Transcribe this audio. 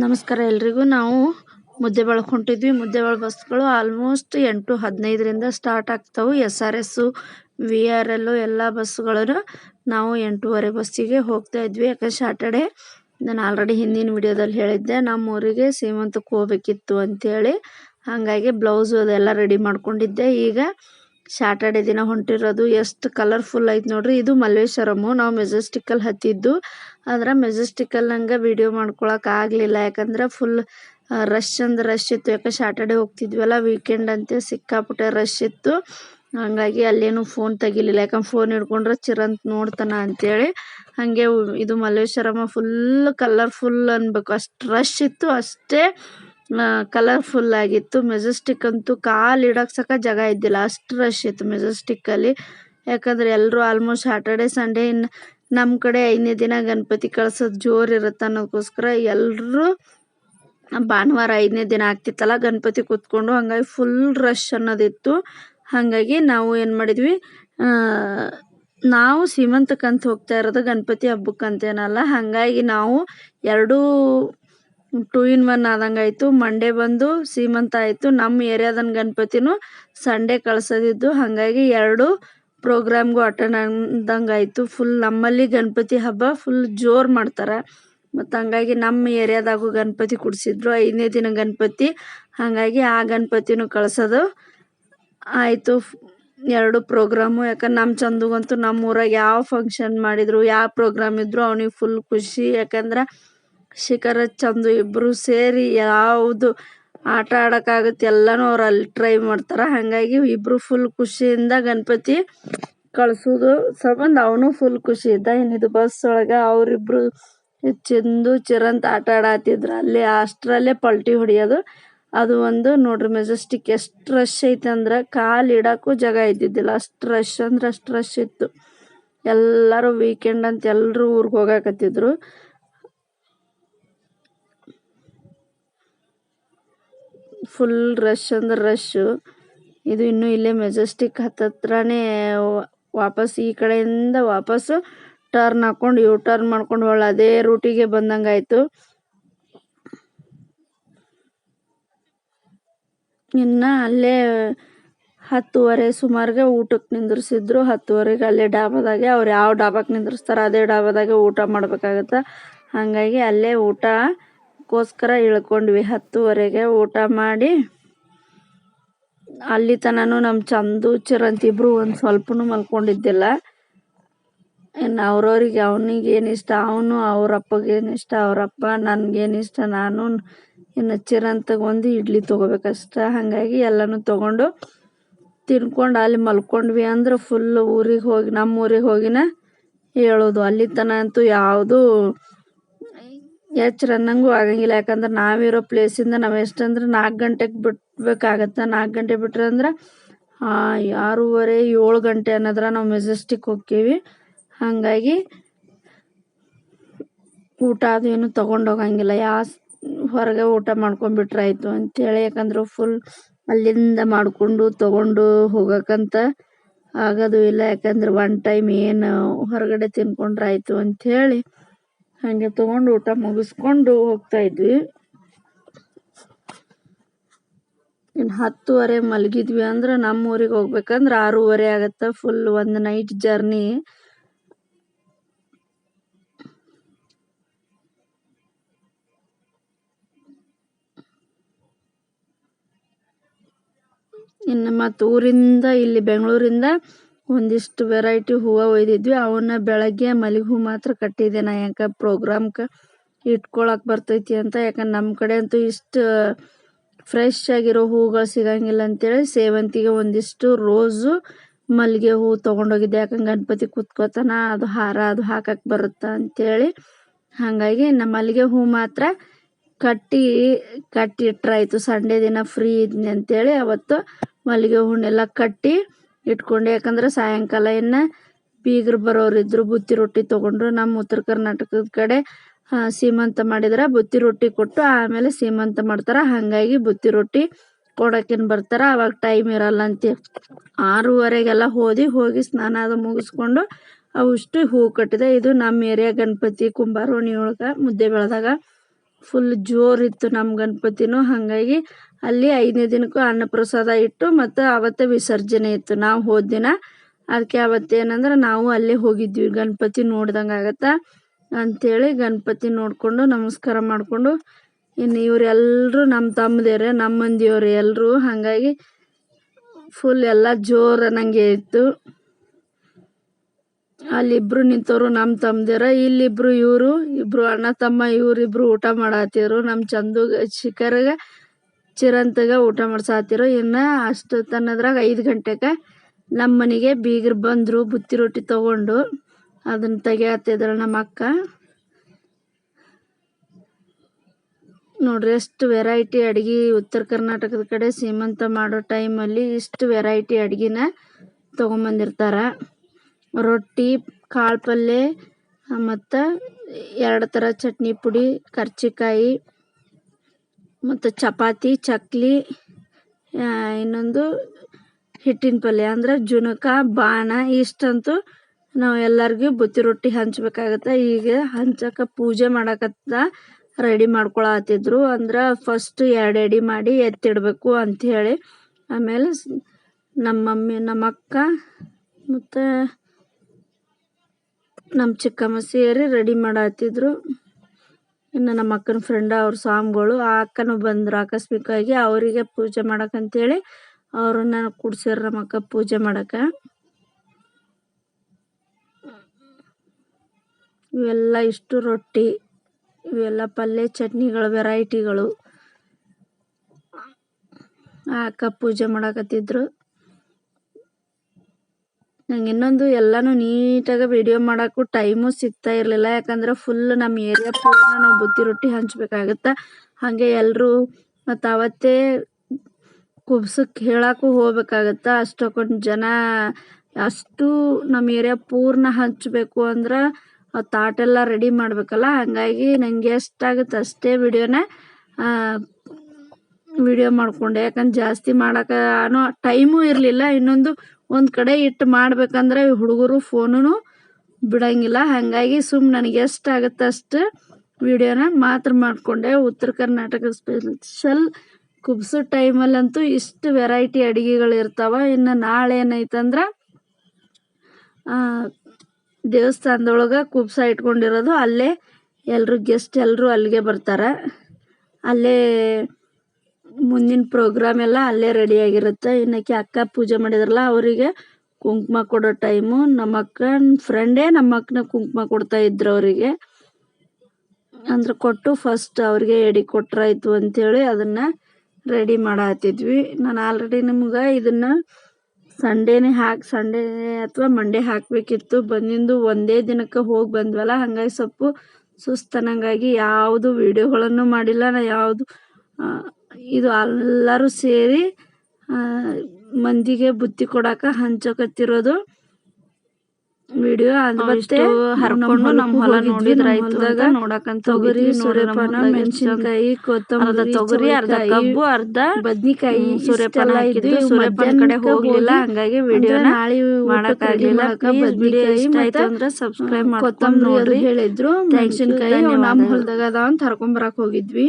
ನಮಸ್ಕಾರ ಎಲ್ರಿಗೂ. ನಾವು ಮುದ್ದೆ ಬಳಕೆ ಹೊಂಟಿದ್ವಿ. ಮುದ್ದೆಬಾಳು ಬಸ್ಗಳು ಆಲ್ಮೋಸ್ಟ್ ಎಂಟು ಹದಿನೈದರಿಂದ ಸ್ಟಾರ್ಟ್ ಆಗ್ತಾವೆ. S R S V R L ಎಲ್ಲ ಬಸ್ಗಳನ್ನು ನಾವು ಎಂಟೂವರೆ ಬಸ್ಸಿಗೆ ಹೋಗ್ತಾ ಇದ್ವಿ. ಯಾಕಂದ್ರೆ ಸಾಟರ್ಡೆ ನಾನು ಆಲ್ರೆಡಿ ಹಿಂದಿನ ವಿಡಿಯೋದಲ್ಲಿ ಹೇಳಿದ್ದೆ ನಮ್ಮ ಊರಿಗೆ ಸೀಮಂತಕ್ಕೆ ಹೋಗ್ಬೇಕಿತ್ತು ಅಂತೇಳಿ. ಹಾಗಾಗಿ ಬ್ಲೌಸು ಅದೆಲ್ಲ ರೆಡಿ ಮಾಡ್ಕೊಂಡಿದ್ದೆ. ಈಗ ಸ್ಯಾಟರ್ಡೆ ದಿನ ಹೊಂಟಿರೋದು. ಎಷ್ಟು ಕಲರ್ಫುಲ್ ಐತೆ ನೋಡ್ರಿ. ಇದು ಮಲ್ಲೇಶ್ವರಮು ನಾವು ಮೆಜೆಸ್ಟಿಕ್ಕಲ್ಲಿ ಹತ್ತಿದ್ದು. ಆದ್ರೆ ಮೆಜೆಸ್ಟಿಕ್ಕಲ್ಲಿ ನಂಗೆ ವಿಡಿಯೋ ಮಾಡ್ಕೊಳಕ್ಕೆ ಆಗಲಿಲ್ಲ. ಯಾಕಂದ್ರೆ ಫುಲ್ ರಶ್ ಅಂದ್ರೆ ರಶ್ ಇತ್ತು. ಯಾಕೆ ಸ್ಯಾಟರ್ಡೆ ಹೋಗ್ತಿದ್ವಲ್ಲ ವೀಕೆಂಡ್ ಅಂತ ಸಿಕ್ಕಾಪುಟ್ಟೆ ರಶ್ ಇತ್ತು. ಹಾಗಾಗಿ ಅಲ್ಲೇನು ಫೋನ್ ತೆಗಿಲಿಲ್ಲ. ಯಾಕಂದ್ರೆ ಫೋನ್ ಹಿಡ್ಕೊಂಡ್ರೆ ಚಿರಂತ ನೋಡ್ತಾನ ಅಂತೇಳಿ ಹಾಗೆ ಇದು ಮಲ್ಲೇಶ್ವರಮ್ಮ ಫುಲ್ ಕಲರ್ಫುಲ್ ಅನ್ಬೇಕು. ಅಷ್ಟು ರಶ್ ಇತ್ತು, ಅಷ್ಟೇ ಕಲರ್ಫುಲ್ ಆಗಿತ್ತು. ಮೆಜೆಸ್ಟಿಕ್ ಅಂತೂ ಕಾಲು ಇಡಕ್ಕೆ ಜಾಗ ಇದ್ದಿಲ್ಲ. ಅಷ್ಟು ರಶ್ ಇತ್ತು ಮೆಜೆಸ್ಟಿಕ್ಕಲ್ಲಿ ಯಾಕಂದ್ರೆ ಎಲ್ಲರೂ ಆಲ್ಮೋಸ್ಟ್ ಸ್ಯಾಟರ್ಡೆ ಸಂಡೇ ಇನ್ನು ನಮ್ಮ ಕಡೆ ಐದನೇ ದಿನ ಗಣಪತಿ ಕಳ್ಸೋದು ಜೋರು ಇರುತ್ತೆ ಅನ್ನೋಕ್ಕೋಸ್ಕರ ಎಲ್ಲರೂ ಭಾನುವಾರ ಐದನೇ ದಿನ ಆಗ್ತಿತ್ತಲ್ಲ, ಗಣಪತಿ ಕೂತ್ಕೊಂಡು ಹಂಗಾಗಿ ಫುಲ್ ರಶ್ ಅನ್ನೋದಿತ್ತು. ಹಾಗಾಗಿ ನಾವು ಏನು ಮಾಡಿದ್ವಿ ನಾವು ಸೀಮಂತಕ್ಕಂತ ಹೋಗ್ತಾ ಇರೋದು ಗಣಪತಿ ಹಬ್ಬಕ್ಕಂತೇನಲ್ಲ ಹಾಗಾಗಿ ನಾವು ಎರಡೂ ಟೂ ಇನ್ ಒನ್ ಆದಂಗಾಯಿತು ಮಂಡೇ ಬಂದು ಸೀಮಂತ ಆಯಿತು. ನಮ್ಮ ಏರಿಯಾದನ್ ಗಣಪತಿನೂ ಸಂಡೇ ಕಳ್ಸೋದಿದ್ದು, ಹಾಗಾಗಿ ಎರಡು ಪ್ರೋಗ್ರಾಮ್ಗೂ ಅಟೆಂಡ್ ಅಂದಂಗೆ ಆಯಿತು ಫುಲ್ ನಮ್ಮಲ್ಲಿ ಗಣಪತಿ ಹಬ್ಬ ಫುಲ್ ಜೋರು ಮಾಡ್ತಾರೆ. ಮತ್ತು ಹಂಗಾಗಿ ನಮ್ಮ ಏರಿಯಾದಾಗೂ ಗಣಪತಿ ಕುಡಿಸಿದ್ರು. ಐದನೇ ದಿನ ಗಣಪತಿ. ಹಾಗಾಗಿ ಆ ಗಣಪತಿನೂ ಕಳ್ಸೋದು ಆಯಿತು. ಎರಡು ಪ್ರೋಗ್ರಾಮು. ಯಾಕಂದ್ರೆ ನಮ್ಮ ಚಂದಗಂತೂ ನಮ್ಮ ಊರಾಗ ಯಾವ ಫಂಕ್ಷನ್ ಮಾಡಿದ್ರು, ಯಾವ ಪ್ರೋಗ್ರಾಮ್ ಇದ್ರು ಅವನಿಗೆ ಫುಲ್ ಖುಷಿ. ಯಾಕಂದ್ರೆ ಶಿಖರ, ಚಂದು ಇಬ್ಬರು ಸೇರಿ ಯಾವುದು ಆಟ ಆಡೋಕ್ಕಾಗುತ್ತೆ. ಎಲ್ಲನೂ ಅವ್ರು ಅಲ್ಲಿ ಟ್ರೈ ಮಾಡ್ತಾರೆ. ಹಾಗಾಗಿ ಇಬ್ಬರು ಫುಲ್ ಖುಷಿಯಿಂದ ಗಣಪತಿ ಕಳ್ಸೋದು ಸಂಬಂಧ ಅವನು ಫುಲ್ ಖುಷಿ ಇದ್ದ. ಏನಿದು ಬಸ್ ಒಳಗೆ ಅವರಿಬ್ರು ಚಂದು ಚಿರಂತ ಆಟ ಆಡತ್ತಿದ್ರು ಅಲ್ಲಿ ಅಷ್ಟರಲ್ಲೇ ಪಲ್ಟಿ ಹೊಡಿಯೋದು. ಅದು ಒಂದು ನೋಡ್ರಿ ಮೆಜೆಸ್ಟಿಕ್ ಎಷ್ಟು ರಶ್ ಐತೆ ಅಂದ್ರೆ ಕಾಲು ಇಡೋಕ್ಕೂ ಜಾಗ ಇದ್ದಿದ್ದಿಲ್ಲ. ಅಷ್ಟು ರಶ್ ಅಂದ್ರೆ ಅಷ್ಟು ರಶ್ ಇತ್ತು. ಎಲ್ಲರೂ ವೀಕೆಂಡ್ ಅಂತ ಎಲ್ಲರೂ ಊರಿಗೆ ಹೋಗಾಕತ್ತಿದ್ರು. ಫುಲ್ ರಶ್ ಅಂದ್ರೆ ರಶ್ಶು ಇದು ಇನ್ನು ಇಲ್ಲೇ ಮೆಜೆಸ್ಟಿಕ್ ಹತ್ತತ್ರನೇ ವಾಪಸ್ ಈ ಕಡೆಯಿಂದ ವಾಪಸ್ಸು ಟರ್ನ್ ಹಾಕೊಂಡು ಯು ಟರ್ನ್ ಮಾಡ್ಕೊಂಡು ಒಳ್ಳೆ ಅದೇ ರೂಟಿಗೆ ಬಂದಂಗ ಆಯ್ತು. ಇನ್ನು ಅಲ್ಲೇ ಹತ್ತುವರೆ ಸುಮಾರಿಗೆ ಊಟಕ್ಕೆ ನಿಂದ್ರಿಸಿದ್ರು. ಹತ್ತುವರೆಗೆ ಅಲ್ಲೇ ಡಾಬಾದಾಗೆ ಅವ್ರು ಯಾವ ಡಾಬಾಕ್ಕೆ ನಿಂದ್ರಿಸ್ತಾರ ಅದೇ ಡಾಬಾದಾಗೆ ಊಟ ಮಾಡ್ಬೇಕಾಗತ್ತೆ? ಹಾಗಾಗಿ ಅಲ್ಲೇ ಊಟಕ್ಕೋಸ್ಕರ ಇಳ್ಕೊಂಡ್ವಿ. ಹತ್ತುವರೆಗೆ ಊಟ ಮಾಡಿ ಅಲ್ಲಿ ತನೂ ನಮ್ಮ ಚಂದು, ಚಿರಂತ ಇಬ್ಬರು ಒಂದು ಸ್ವಲ್ಪನೂ ಮಲ್ಕೊಂಡಿದ್ದಿಲ್ಲ. ಇನ್ನು ಅವ್ರವ್ರಿಗೆ ಅವನಿಗೇನು ಇಷ್ಟ ಅವನು ಅವ್ರ ಅಪ್ಪಗೆ ಇಷ್ಟ ಅವರಪ್ಪ ನನಗೇನು ಇಷ್ಟ ನಾನು ಇನ್ನು ಚಿರಂತಗೆ ಒಂದು ಇಡ್ಲಿ ತೊಗೋಬೇಕಷ್ಟ. ಹಾಗಾಗಿ ಎಲ್ಲನೂ ತೊಗೊಂಡು ತಿನ್ಕೊಂಡು ಅಲ್ಲಿ ಮಲ್ಕೊಂಡ್ವಿ ಅಂದ್ರೆ ಫುಲ್ ಊರಿಗೆ ಹೋಗಿ ನಮ್ಮ ಊರಿಗೆ ಹೋಗಿನ ಹೇಳೋದು. ಅಲ್ಲಿ ತನ ಅಂತೂ ಯಾವುದು ಎಚ್ಚರ ಅನ್ನಂಗೂ ಆಗಂಗಿಲ್ಲ. ಯಾಕಂದ್ರೆ ನಾವಿರೋ ಪ್ಲೇಸಿಂದ ನಾವು ಎಷ್ಟಂದ್ರೆ ನಾಲ್ಕು ಗಂಟೆಗೆ ಬಿಡ್ಬೇಕಾಗತ್ತೆ ನಾಲ್ಕು ಗಂಟೆ ಬಿಟ್ರೆ ಅಂದ್ರೆ ಆರೂವರೆ, ಏಳು ಗಂಟೆ ಅನ್ನೋದ್ರ ನಾವು ಮೆಜೆಸ್ಟಿಕ್ ಹೋಗ್ತೀವಿ ಹಾಗಾಗಿ ಊಟ ಅದು ಏನು ತೊಗೊಂಡು ಹೋಗಂಗಿಲ್ಲ. ಯಾ ಹೊರಗೆ ಊಟ ಮಾಡ್ಕೊಂಡ್ಬಿಟ್ರೆ ಆಯಿತು ಅಂತೇಳಿ. ಯಾಕಂದ್ರೆ ಫುಲ್ ಅಲ್ಲಿಂದ ಮಾಡಿಕೊಂಡು ತಗೊಂಡು ಹೋಗಕ್ಕಂತ ಆಗೋದು ಇಲ್ಲ. ಯಾಕಂದ್ರೆ ಒನ್ ಟೈಮ್ ಏನು ಹೊರಗಡೆ ತಿನ್ಕೊಂಡ್ರೆ ಆಯಿತು ಅಂಥೇಳಿ ಹಾಗೆ ತಗೊಂಡು ಊಟ ಮುಗಿಸ್ಕೊಂಡು ಹೋಗ್ತಾ ಇದ್ವಿ. ಇನ್ನು ಹತ್ತುವರೆ ಮಲಗಿದ್ವಿ ಅಂದ್ರೆ ನಮ್ಮ ಊರಿಗೆ ಹೋಗ್ಬೇಕಂದ್ರೆ ಆರೂವರೆ ಆಗತ್ತೆ ಫುಲ್ ಒಂದು ನೈಟ್ ಜರ್ನಿ ಇನ್ನು ಮತ್ತು ಊರಿಂದ ಇಲ್ಲಿ ಬೆಂಗಳೂರಿಂದ ಒಂದಿಷ್ಟು ವೆರೈಟಿ ಹೂವು ಒಯ್ದಿದ್ವಿ. ಅವನ್ನ ಬೆಳಗ್ಗೆ ಮಲ್ಲಿಗೆ ಹೂ ಮಾತ್ರ ಕಟ್ಟಿದ್ದೆ ನಾ. ಯಾಕೆ ಪ್ರೋಗ್ರಾಮ್ಗೆ ಇಟ್ಕೊಳಕ್ಕೆ ಬರ್ತೈತಿ ಅಂತ. ಯಾಕಂದ್ರೆ ನಮ್ಮ ಕಡೆ ಅಂತೂ ಇಷ್ಟು ಫ್ರೆಶ್ ಆಗಿರೋ ಹೂಗಳು ಸಿಗಂಗಿಲ್ಲ ಅಂತೇಳಿ ಸೇವಂತಿಗೆ ಒಂದಿಷ್ಟು ರೋಸು ಮಲ್ಲಿಗೆ ಹೂ ತಗೊಂಡೋಗಿದ್ದೆ. ಯಾಕಂದ್ರೆ ಗಣಪತಿ ಕುತ್ಕೋತಾನ, ಅದು ಹಾರ ಅದು ಹಾಕಕ್ಕೆ ಬರುತ್ತಾ ಅಂತೇಳಿ. ಹಾಗಾಗಿ ನಮ್ಮ ಮಲ್ಲಿಗೆ ಹೂ ಮಾತ್ರ ಕಟ್ಟಿ ಕಟ್ಟಿ ಇಟ್ರಾಯ್ತು. ಸಂಡೇ ದಿನ ಫ್ರೀ ಇದ್ನಿ ಅಂತೇಳಿ ಅವತ್ತು ಮಲ್ಲಿಗೆ ಹೂನೆಲ್ಲ ಕಟ್ಟಿ ಇಟ್ಕೊಂಡೆ, ಯಾಕಂದ್ರೆ ಸಾಯಂಕಾಲ ಇನ್ನು ಬೀಗರು ಬರೋರಿದ್ರು ಬುತ್ತಿ ರೊಟ್ಟಿ ತೊಗೊಂಡ್ರು, ನಮ್ಮ ಉತ್ತರ ಕರ್ನಾಟಕದ ಕಡೆ ಸೀಮಂತ ಮಾಡಿದ್ರೆ, ಬುತ್ತಿ ರೊಟ್ಟಿ ಕೊಟ್ಟು ಆಮೇಲೆ ಸೀಮಂತ ಮಾಡ್ತಾರೆ. ಹಾಗಾಗಿ ಬುತ್ತಿ ರೊಟ್ಟಿ ಕೊಡೋಕೇನು ಬರ್ತಾರೆ. ಅವಾಗ ಟೈಮ್ ಇರಲ್ಲ ಅಂತ. ಆರೂವರೆಗೆಲ್ಲ ಹೋದಿ, ಹೋಗಿ ಸ್ನಾನ ಅದು ಮುಗಿಸ್ಕೊಂಡು ಅವಿಷ್ಟು ಹೂ ಕಟ್ಟಿದೆ. ಇದು ನಮ್ಮ ಏರಿಯಾ ಗಣಪತಿ ಕುಂಬಾರೋಣಿ ಒಳಗೆ ಮುದ್ದೆ ಬೆಳೆದಾಗ. ಫುಲ್ ಜೋರಿತ್ತು ನಮ್ಮ ಗಣಪತಿನೂ. ಹಾಗಾಗಿ ಅಲ್ಲಿ ಐದನೇ ದಿನಕ್ಕೂ ಅನ್ನಪ್ರಸಾದ ಇಟ್ಟು ಮತ್ತು ಅವತ್ತೇ ವಿಸರ್ಜನೆ ಇತ್ತು ನಾವು ಹೋದ ದಿನ. ಅದಕ್ಕೆ ಅವತ್ತೇನಂದ್ರೆ ನಾವು ಅಲ್ಲೇ ಹೋಗಿದ್ವಿ. ಗಣಪತಿ ನೋಡ್ದಂಗೆ ಆಗತ್ತೆ? ಅಂಥೇಳಿ ಗಣಪತಿ ನೋಡಿಕೊಂಡು ನಮಸ್ಕಾರ ಮಾಡಿಕೊಂಡು ಇನ್ನು ಇವರೆಲ್ಲರೂ ನಮ್ಮ ತಮ್ಮದೇವ್ರೆ ನಮ್ಮ ಮಂದಿಯವ್ರು ಎಲ್ಲರೂ ಹಾಗಾಗಿ ಫುಲ್ ಎಲ್ಲ ಜೋರು ಅನ್ನಂಗೆ ಇತ್ತು. ಅಲ್ಲಿಬ್ರು ನಿಂತವ್ರು ನಮ್ಮ ಇಲ್ಲಿ ಇಲ್ಲಿಬ್ರು ಇವರು, ಇಬ್ರು ಅಣ್ಣ ತಮ್ಮ ಇವ್ರಿಬ್ರು ಊಟ ಮಾಡತ್ತಿದ್ರು ನಮ್ಮ ಚಂದುಗ ಶಿಖರ್ಗ, ಚಿರಂತಗ ಊಟ ಮಾಡ್ಸಾತಿರು ಇನ್ನ ಅಷ್ಟು ತನ್ನದ್ರಾಗ ಐದು ಗಂಟೆಗೆ ನಮ್ಮ ಮನೆಗೆ ಬೀಗರು ಬಂದರು, ಬುತ್ತಿ ರೊಟ್ಟಿ ತಗೊಂಡು. ಅದನ್ನ ತೆಗಿಯತ್ತಿದ್ರು ನಮ್ಮ ಅಕ್ಕ. ನೋಡ್ರಿ ಎಷ್ಟು ವೆರೈಟಿ ಅಡ್ಗೆ ಉತ್ತರ ಕರ್ನಾಟಕದ ಕಡೆ ಸೀಮಂತ ಮಾಡೋ ಟೈಮಲ್ಲಿ ಇಷ್ಟು ವೆರೈಟಿ ಅಡ್ಗಿನ ತೊಗೊಂಬಂದಿರ್ತಾರೆ. ರೊಟ್ಟಿ, ಕಾಳು ಪಲ್ಯ ಮತ್ತು ಎರಡು ಥರ ಚಟ್ನಿ ಪುಡಿ, ಕರ್ಚಿಕಾಯಿ, ಮತ್ತು ಚಪಾತಿ, ಚಕ್ಲಿ ಇನ್ನೊಂದು ಹಿಟ್ಟಿನ ಪಲ್ಯ. ಅಂದ್ರೆ ಜುನಕ, ಬಾಣ, ಇಷ್ಟಂತೂ ನಾವು ಎಲ್ಲರಿಗೂ ಬುತ್ತಿ ರೊಟ್ಟಿ ಹಂಚ್ಬೇಕಾಗತ್ತೆ. ಈಗ ಹಂಚಕ್ಕೆ ಪೂಜೆ ಮಾಡಕತ್ತ ರೆಡಿ ಮಾಡ್ಕೊಳತ್ತಿದ್ರು ಅಂದ್ರೆ ಫಸ್ಟ್ ಎರಡು ಎಡಿ ಮಾಡಿ ಎತ್ತಿಡಬೇಕು ಅಂಥೇಳಿ ಆಮೇಲೆ ನಮ್ಮ ಮಮ್ಮಿ ನಮ್ಮ ಅಕ್ಕ ಮತ್ತು ನಮ್ಮ ಚಿಕ್ಕಮ್ಮ ಸೇರಿ ರೆಡಿ ಮಾಡತ್ತಿದ್ರು ಇನ್ನು ನಮ್ಮ ಅಕ್ಕನ ಫ್ರೆಂಡ್ ಅವ್ರ ಸ್ವಾಮಿಗಳು ಆ ಅಕ್ಕನೂ ಬಂದ್ರು ಆಕಸ್ಮಿಕವಾಗಿ ಅವರಿಗೆ ಪೂಜೆ ಮಾಡಕ್ಕಂತೇಳಿ ಅವ್ರನ್ನ ಕೂಡ್ಸ್ಯಾರ ನಮ್ಮ ಅಕ್ಕ ಪೂಜೆ ಮಾಡಕ. ಇವೆಲ್ಲ ಇಷ್ಟು ರೊಟ್ಟಿ, ಇವೆಲ್ಲ ಪಲ್ಯ ಚಟ್ನಿಗಳು ವೆರೈಟಿಗಳು ಆ ಅಕ್ಕ ಪೂಜೆ ಮಾಡಕತ್ತಿದ್ರು. ನಂಗೆ ಇನ್ನೊಂದು ಎಲ್ಲಾನು ನೀಟಾಗಿ ವಿಡಿಯೋ ಮಾಡೋಕ್ಕೂ ಟೈಮು ಸಿಗ್ತಾ ಇರಲಿಲ್ಲ. ಯಾಕಂದ್ರೆ ಫುಲ್ ನಮ್ಮ ಏರಿಯಾ ಪೂರ್ಣ ನಾವು ಬುತ್ತಿ ರೊಟ್ಟಿ ಹಂಚ್ಬೇಕಾಗತ್ತೆ? ಹಾಗೆ ಎಲ್ಲರೂ ಮತ್ತು ಅವತ್ತೇ ಕುಬ್ಸಕ್ಕೆ ಹೇಳಕ್ಕೂ ಹೋಗ್ಬೇಕಾಗತ್ತೆ? ಅಷ್ಟೊಂದು ಜನ ಅಷ್ಟು ನಮ್ಮ ಏರಿಯಾ ಪೂರ್ಣ ಹಂಚಬೇಕು ಅಂದ್ರೆ ತಾಟೆಲ್ಲ ರೆಡಿ ಮಾಡಬೇಕಲ್ಲ? ಹಾಗಾಗಿ ನನಗೆ ಎಷ್ಟಾಗುತ್ತೆ ಅಷ್ಟೇ ವಿಡಿಯೋನ ವಿಡಿಯೋ ಮಾಡಿಕೊಂಡೆ. ಯಾಕಂದ್ರೆ ಜಾಸ್ತಿ ಮಾಡೋಕೆ ಅನ್ನೋ ಟೈಮು ಇರಲಿಲ್ಲ. ಇನ್ನೊಂದು ಒಂದು ಕಡೆ ಇಟ್ಟು ಮಾಡ್ಬೇಕಂದ್ರೆ ಹುಡುಗರು ಫೋನು ಬಿಡಂಗಿಲ್ಲ. ಹಾಗಾಗಿ ಸುಮ್ ನನಗೆ ಎಷ್ಟಾಗುತ್ತೆ ಅಷ್ಟು ವಿಡಿಯೋನ ಮಾತ್ರ ಮಾಡಿಕೊಂಡೆ. ಉತ್ತರ ಕರ್ನಾಟಕ ಸ್ಪೆಷಲ್ ಕುಬ್ಸೋ ಟೈಮಲ್ಲಂತೂ ಇಷ್ಟು ವೆರೈಟಿ ಅಡುಗೆಗಳು ಇರ್ತಾವ. ಇನ್ನು ನಾಳೆ ಏನೈತಂದ್ರೆ ದೇವಸ್ಥಾನದೊಳಗೆ ಕುಬ್ಸ ಇಟ್ಕೊಂಡಿರೋದು. ಅಲ್ಲೇ ಎಲ್ಲರೂ ಗೆಸ್ಟ್ ಎಲ್ಲರೂ ಅಲ್ಲಿಗೆ ಬರ್ತಾರೆ. ಅಲ್ಲೇ ಮುಂದಿನ ಪ್ರೋಗ್ರಾಮ್ ಎಲ್ಲ ಅಲ್ಲೇ ರೆಡಿ ಆಗಿರುತ್ತೆ. ಇನ್ನಕ್ಕೆ ಅಕ್ಕ ಪೂಜೆ ಮಾಡಿದ್ರಲ್ಲ, ಅವರಿಗೆ ಕುಂಕುಮ ಕೊಡೋ ಟೈಮು ನಮ್ಮ ಅಕ್ಕನ ಫ್ರೆಂಡೇ ನಮ್ಮ ಅಕ್ಕನ ಕುಂಕುಮ ಕೊಡ್ತಾ ಇದ್ರು ಅವರಿಗೆ. ಅಂದ್ರೆ ಕೊಟ್ಟು ಫಸ್ಟ್ ಅವ್ರಿಗೆ ಎಡಿ ಕೊಟ್ರಾಯ್ತು ಅಂತೇಳಿ ಅದನ್ನ ರೆಡಿ ಮಾಡತ್ತಿದ್ವಿ ನಾನು ಆಲ್ರೆಡಿ ನಿಮ್ಗೆ ಇದನ್ನ ಸಂಡೇನೆ ಹಾಕಿ ಸಂಡೇ ಅಥವಾ ಮಂಡೇ ಹಾಕಬೇಕಿತ್ತು. ಬಂದಿಂದು ಒಂದೇ ದಿನಕ್ಕೆ ಹೋಗಿ ಬಂದ್ವಲ್ಲ, ಹಾಗಾಗಿ ಸ್ವಲ್ಪ ಸುಸ್ತನಂಗಾಗಿ ಯಾವುದು ವಿಡಿಯೋಗಳನ್ನು ಮಾಡಿಲ್ಲ. ನಾ ಯಾವುದು ಇದು ಎಲ್ಲರೂ ಸೇರಿ ಆ, ಮಂದಿಗೆ ಬುತ್ತಿ ಕೊಡಾಕ ಹಂಚಕತ್ತಿರೋದು ವಿಡಿಯೋ ಮತ್ತೆ ಹರ್ಕೊಂಡು ನಮ್ಮ ಹೊಲ ನೋಡಿದ್ರಾಯ್ತು ಅಂತ ನೋಡಕಂತ ತೊಗರಿ ಸೂರ್ಯಪಾನ ಮೆಣಸಿನಕಾಯಿ ಕೊತ್ತಂಬರಿ ತೊಗರಿ ಅರ್ಧ ಕಬ್ಬು ಅರ್ಧ ಬದ್ನಿಕಾಯಿ ಸೂರ್ಯಪಾನ ಹಾಕಿದ್ವಿ ಸೂರ್ಯಪಾನ ಕಡೆ ಹೋಗ್ಲಿಲ್ಲ ಹಂಗಾಗಿ ವಿಡಿಯೋ ನಾಳೆ ಪ್ಲೀಸ್ ಬದ್ನಿಕಾಯಿ ಆಯ್ತು ಅಂದ್ರೆ ಸಬ್ಸ್ಕ್ರೈಬ್ ಮಾಡ್ಕೊಂಡು ನೋಡ್ರಿ. ಹೇಳಿದ್ರು ಮೆಣಸಿನಕಾಯಿ ನಮ್ಮ ಹೊಲದಾಗ ಅದಾವ ಅಂತ ಹರ್ಕೊಂಬರಕ್ ಹೋಗಿದ್ವಿ.